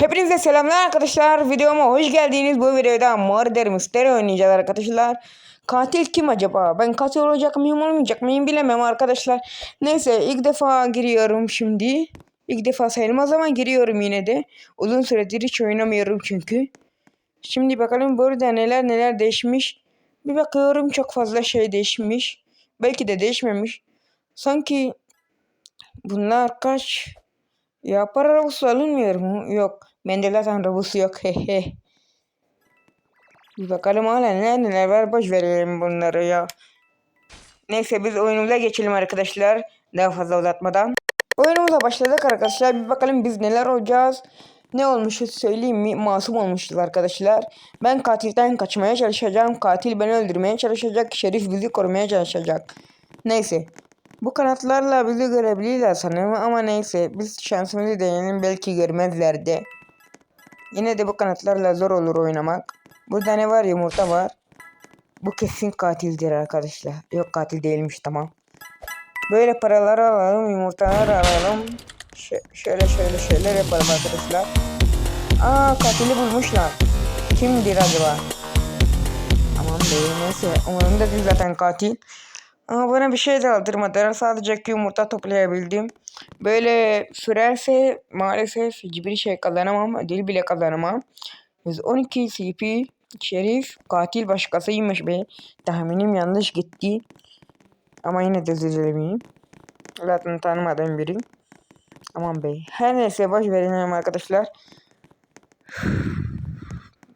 Hepinize selamlar arkadaşlar. Videoma hoş geldiniz. Bu videoda Murder Mystery oynayacağız arkadaşlar. Katil kim acaba? Ben katil olacak mıyım olmayacak mıyım bilemem arkadaşlar. Neyse ilk defa giriyorum şimdi. İlk defa sayılmaz ama giriyorum yine de. Uzun süredir hiç oynamıyorum çünkü. Şimdi bakalım burada neler neler değişmiş. Bir bakıyorum çok fazla şey değişmiş. Belki de değişmemiş. Sanki bunlar kaç ya para alınmıyor mu? Yok. Bende zaten arabası yok. Hehe. Bir bakalım hala neler neler var. Boş verelim bunları ya. Neyse biz oyunumuza geçelim arkadaşlar. Daha fazla uzatmadan. Oyunumuza başladık arkadaşlar. Bir bakalım biz neler olacağız. Ne olmuşuz söyleyeyim mi? Masum olmuşuz arkadaşlar. Ben katilden kaçmaya çalışacağım. Katil beni öldürmeye çalışacak. Şerif bizi korumaya çalışacak. Neyse. Bu kanatlarla bizi görebilirler sanırım ama neyse biz şansımızı deneyelim belki görmezler de. Yine de bu kanatlarla zor olur oynamak. Burada ne var yumurta var. Bu kesin katildir arkadaşlar. Yok katil değilmiş tamam. Böyle paraları alalım yumurtaları alalım. Ş- şöyle şöyle şeyler yapalım arkadaşlar. Aa katili bulmuşlar. Kimdir acaba? Aman değil neyse. Umurumda değil zaten katil. Ama bana bir şey de aldırmadılar. Sadece yumurta toplayabildim. Böyle sürerse maalesef hiçbir şey kazanamam. Ödül bile kazanamam. 112 CP Şerif katil başkasıymış be. Tahminim yanlış gitti. Ama yine de üzülemeyeyim. Zaten tanımadığım biri. Aman bey. Her neyse boş verelim arkadaşlar.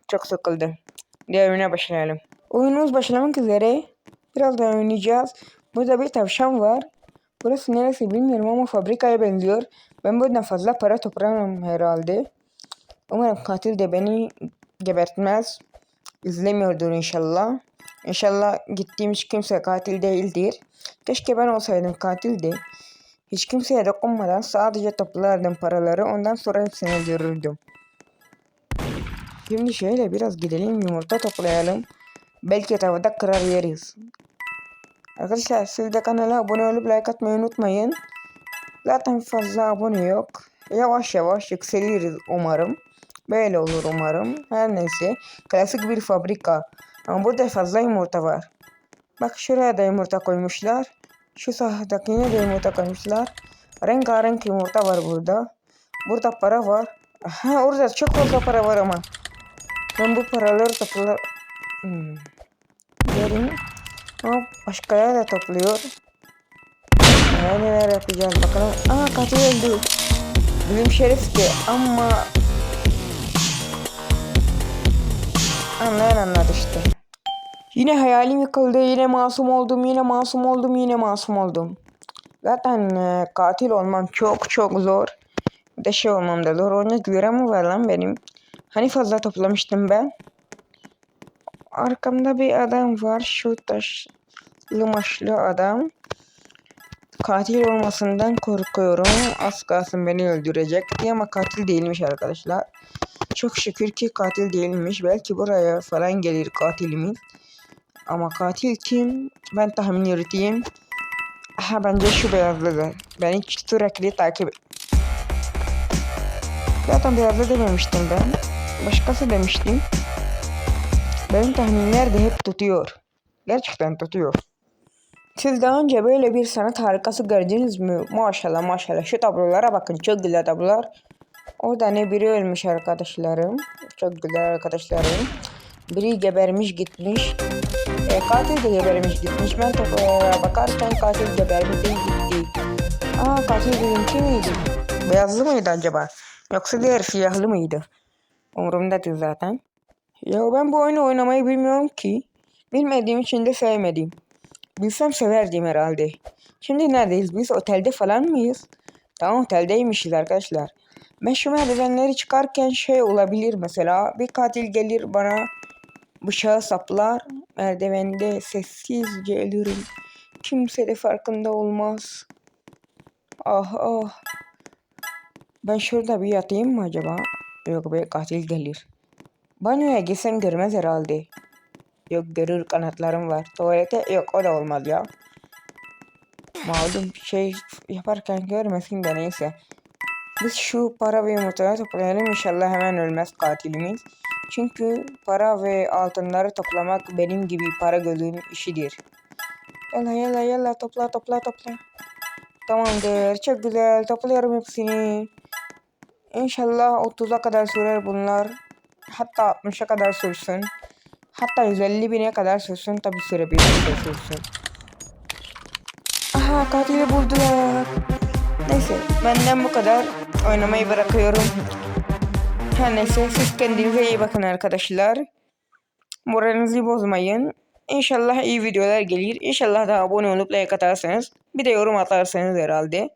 Çok sıkıldım. Diğer oyuna başlayalım. Oyunumuz başlamak üzere. Biraz da oynayacağız. Burada bir tavşan var. Burası neresi bilmiyorum ama fabrikaya benziyor. Ben buradan fazla para toplamam herhalde. Umarım katil de beni gebertmez. İzlemiyordur inşallah. İnşallah gittiğim hiç kimse katil değildir. Keşke ben olsaydım katil de. Hiç kimseye dokunmadan sadece toplardım paraları. Ondan sonra hepsini öldürürdüm. Şimdi şöyle biraz gidelim yumurta toplayalım. Belki tavada kırar yeriz. Arkadaşlar siz de kanala abone olup like atmayı unutmayın. Zaten fazla abone yok. Yavaş yavaş yükseliriz umarım. Böyle olur umarım. Her neyse. Klasik bir fabrika. Ama burada fazla yumurta var. Bak şuraya da yumurta koymuşlar. Şu sahadakine de yumurta koymuşlar. Rengarenk yumurta var burada. Burada para var. Ha orada çok fazla para var ama. Ben bu paraları toplar... Hmm. Yerim. Ama başkaları da topluyor. Neler neler yapacağız bakalım. Aa katil öldü. Bizim şerifti ama... Anlayan anladı işte. Yine hayalim yıkıldı. Yine masum oldum. Yine masum oldum. Yine masum oldum. Zaten e, katil olmam çok çok zor. Bir de şey olmam da zor. Onun güre mi var lan benim? Hani fazla toplamıştım ben. Arkamda bir adam var. Şu taşlı maşlı adam. Katil olmasından korkuyorum. Az kalsın beni öldürecek diye ama katil değilmiş arkadaşlar. Çok şükür ki katil değilmiş. Belki buraya falan gelir katilimiz. Ama katil kim? Ben tahmin yürüteyim. Ha bence şu beyazlıdır. Beni sürekli takip et. Zaten beyazlı dememiştim ben. Başkası demiştim. Benim tahminler de hep tutuyor. Gerçekten tutuyor. Siz daha önce böyle bir sanat harikası gördünüz mü? Maşallah maşallah. Şu tablolara bakın. Çok güzel tablolar. Orada ne biri ölmüş arkadaşlarım. Çok güzel arkadaşlarım. Biri gebermiş gitmiş. E, katil de gebermiş gitmiş. Ben tablolara bakarken katil gebermiş gitti. Aa katil bizimki miydi? Beyazlı mıydı acaba? Yoksa diğer siyahlı mıydı? Umurumda değil zaten. Ya ben bu oyunu oynamayı bilmiyorum ki. Bilmediğim için de sevmedim. Bilsem severdim herhalde. Şimdi neredeyiz biz? Otelde falan mıyız? Tamam oteldeymişiz arkadaşlar. Ben şu merdivenleri çıkarken şey olabilir mesela. Bir katil gelir bana bıçağı saplar. Merdivende sessizce ölürüm. Kimse de farkında olmaz. Ah ah. Ben şurada bir yatayım mı acaba? Yok be katil gelir. Banyoya gitsem görmez herhalde. Yok görür kanatlarım var. Tuvalete yok o da olmaz ya. Malum şey yaparken görmesin de neyse. Biz şu para ve yumurtaları toplayalım. İnşallah hemen ölmez katilimiz. Çünkü para ve altınları toplamak benim gibi para gözünün işidir. Yalla yalla yalla topla topla topla. Tamamdır. Çok güzel. Topluyorum hepsini. İnşallah 30'a kadar sürer bunlar. Hatta 60'a kadar sürsün. Hatta 150 bine kadar sürsün. Tabi sürebilir de sürsün. Aha katili buldular. Neyse benden bu kadar. Oynamayı bırakıyorum. Her neyse siz kendinize iyi bakın arkadaşlar. Moralinizi bozmayın. İnşallah iyi videolar gelir. İnşallah da abone olup like atarsanız. Bir de yorum atarsanız herhalde.